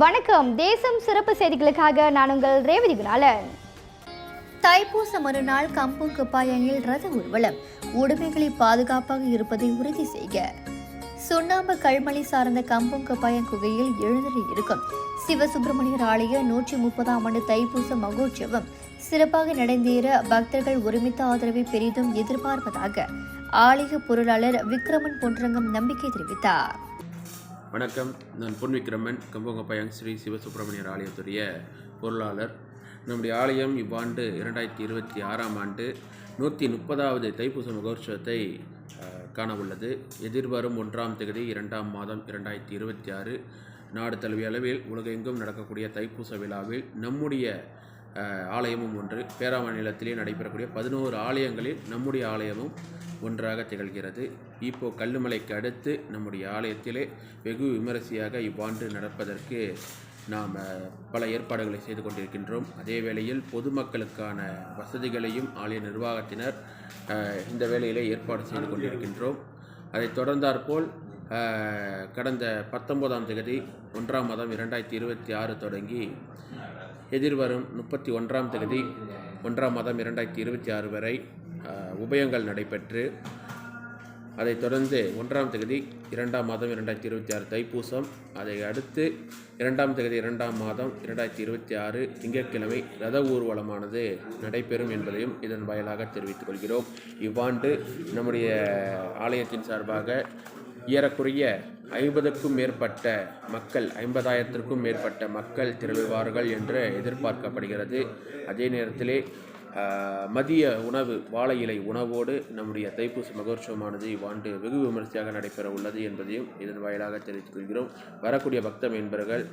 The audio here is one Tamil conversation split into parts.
வணக்கம். தேசம் சிறப்பு செய்திகளுக்காக நான் உங்கள் ரேவதி குணாலன். தைப்பூச மறுநாள் கம்பும் கப்பாயனில் ரத ஊர்வலம். உடைமைகளை பாதுகாப்பாக இருப்பதை உறுதி செய்க. சுண்ணாம்பு கல்மலை சார்ந்த கம்பும் கப்பாயம் குகையில் எழுந்தருளி இருக்கும். சிவசுப்பிரமணியர் ஆலய நூற்றி முப்பதாம் ஆண்டு தைப்பூச மகோற்சவம். சிறப்பாக நடந்தேற பக்தர்கள் ஒருமித்த ஆதரவை பெரிதும் எதிர்பார்ப்பதாக ஆலய பொருளாளர் விக்ரமன் பொன்றங்கம் நம்பிக்கை தெரிவித்தார். வணக்கம். நான் பொன் விக்ரமன் கம்பங்கப்பாயம் ஸ்ரீ சிவசுப்பிரமணியர் ஆலயத்துடைய பொருளாளர். நம்முடைய ஆலயம் இவ்வாண்டு இரண்டாயிரத்தி இருபத்தி ஆறாம் ஆண்டு நூற்றி முப்பதாவது தைப்பூச மகோற்சவத்தை காணவுள்ளது. காண உள்ளது எதிர்வரும் ஒன்றாம் தேதி இரண்டாம் மாதம் இரண்டாயிரத்தி இருபத்தி ஆறு. நாடு தழுவிய அளவில் உலகெங்கும் நடக்கக்கூடிய தைப்பூச விழாவில் நம்முடைய ஆலயமும் ஒன்று. பேராமாநிலத்திலே நடைபெறக்கூடிய பதினோரு ஆலயங்களில் நம்முடைய ஆலயமும் ஒன்றாக திகழ்கிறது. இப்போ கல்லுமலைக்கு அடுத்து நம்முடைய ஆலயத்திலே வெகு விமரிசையாக இவ்வாண்டு நடப்பதற்கு நாம் பல ஏற்பாடுகளை செய்து கொண்டிருக்கின்றோம். அதே வேளையில் பொதுமக்களுக்கான வசதிகளையும் ஆலய நிர்வாகத்தினர் இந்த வேளையிலே ஏற்பாடு செய்து கொண்டிருக்கின்றோம். அதைத் தொடர்ந்தாற்போல் கடந்த பத்தொன்பதாம் தேதி ஒன்றாம் மாதம் இரண்டாயிரத்தி இருபத்தி ஆறு தொடங்கி எதிர்வரும் முப்பத்தி ஒன்றாம் தேதி ஒன்றாம் மாதம் இரண்டாயிரத்தி இருபத்தி ஆறு வரை உபயங்கள் நடைபெற்று அதைத் தொடர்ந்து ஒன்றாம் தேதி இரண்டாம் மாதம் இரண்டாயிரத்தி இருபத்தி ஆறு தைப்பூசம் அதை அடுத்து இரண்டாம் தேதி இரண்டாம் மாதம் இரண்டாயிரத்தி இருபத்தி ஆறு திங்கட்கிழமை ரத ஊர்வலமானது நடைபெறும் என்பதையும் இதன் வாயிலாக தெரிவித்துக் கொள்கிறோம். இவ்வாண்டு நம்முடைய ஆலயத்தின் சார்பாக ஏறக்குறைய ஐம்பதுக்கும் மேற்பட்ட மக்கள் ஐம்பதாயிரத்திற்கும் மேற்பட்ட மக்கள் திரளுவார்கள் என்று எதிர்பார்க்கப்படுகிறது. அதே நேரத்திலே மதிய உணவு வாழை இலை உணவோடு நம்முடைய தைப்பூச மகோற்சவமானது இவ்வாண்டு வெகு விமரிசையாக நடைபெற உள்ளது என்பதையும் இதன் வாயிலாக தெரிவித்துக் கொள்கிறோம். வரக்கூடிய பக்த என்பர்கள்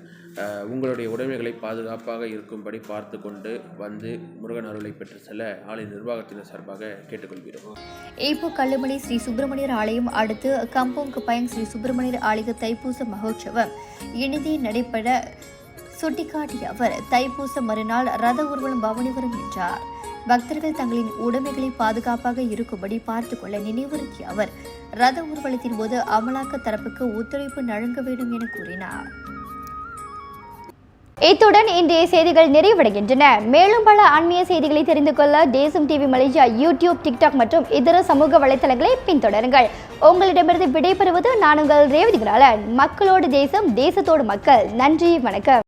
உங்களுடைய உடைமைகளை பாதுகாப்பாக இருக்கும்படி பார்த்து கொண்டு வந்து முருகன் அருளை பெற்று செல்ல ஆலய நிர்வாகத்தினர் சார்பாக கேட்டுக்கொள்கிறோம். இப்போ கல்லுமணி ஸ்ரீ சுப்பிரமணியர் ஆலயம் அடுத்து கம்போங் பயன் ஸ்ரீ சுப்பிரமணியர் ஆலய தைப்பூச மகோற்சவம் இனிதே நடைபெற சுட்டிக்காட்டிய அவர் தைப்பூச மறுநாள் ரத ஊர்வலம் பவனி வரும் என்றார். பக்தர்கள் தங்களின் உடைமைகளை பாதுகாப்பாக இருக்கும்படி பார்த்துக்கொள்ள நினைவுறுத்திய அவர் ரத ஊர்வலத்தின் போது அமலாக்க தரப்புக்கு ஒத்துழைப்பு நழங்க வேண்டும் என கூறினார். இத்துடன் இன்றைய செய்திகள் நிறைவடைகின்றன. மேலும் பல ஆன்மீக செய்திகளை தெரிந்து கொள்ள தேசம் டிவி மலேசியா யூடியூப் டிக்டாக் மற்றும் இதர சமூக வலைத்தளங்களை பின்தொடருங்கள். உங்களிடமிருந்து விடைபெறுவது நான் உங்கள் ரேவதி மக்களோடு தேசம் தேசத்தோடு மக்கள். நன்றி வணக்கம்.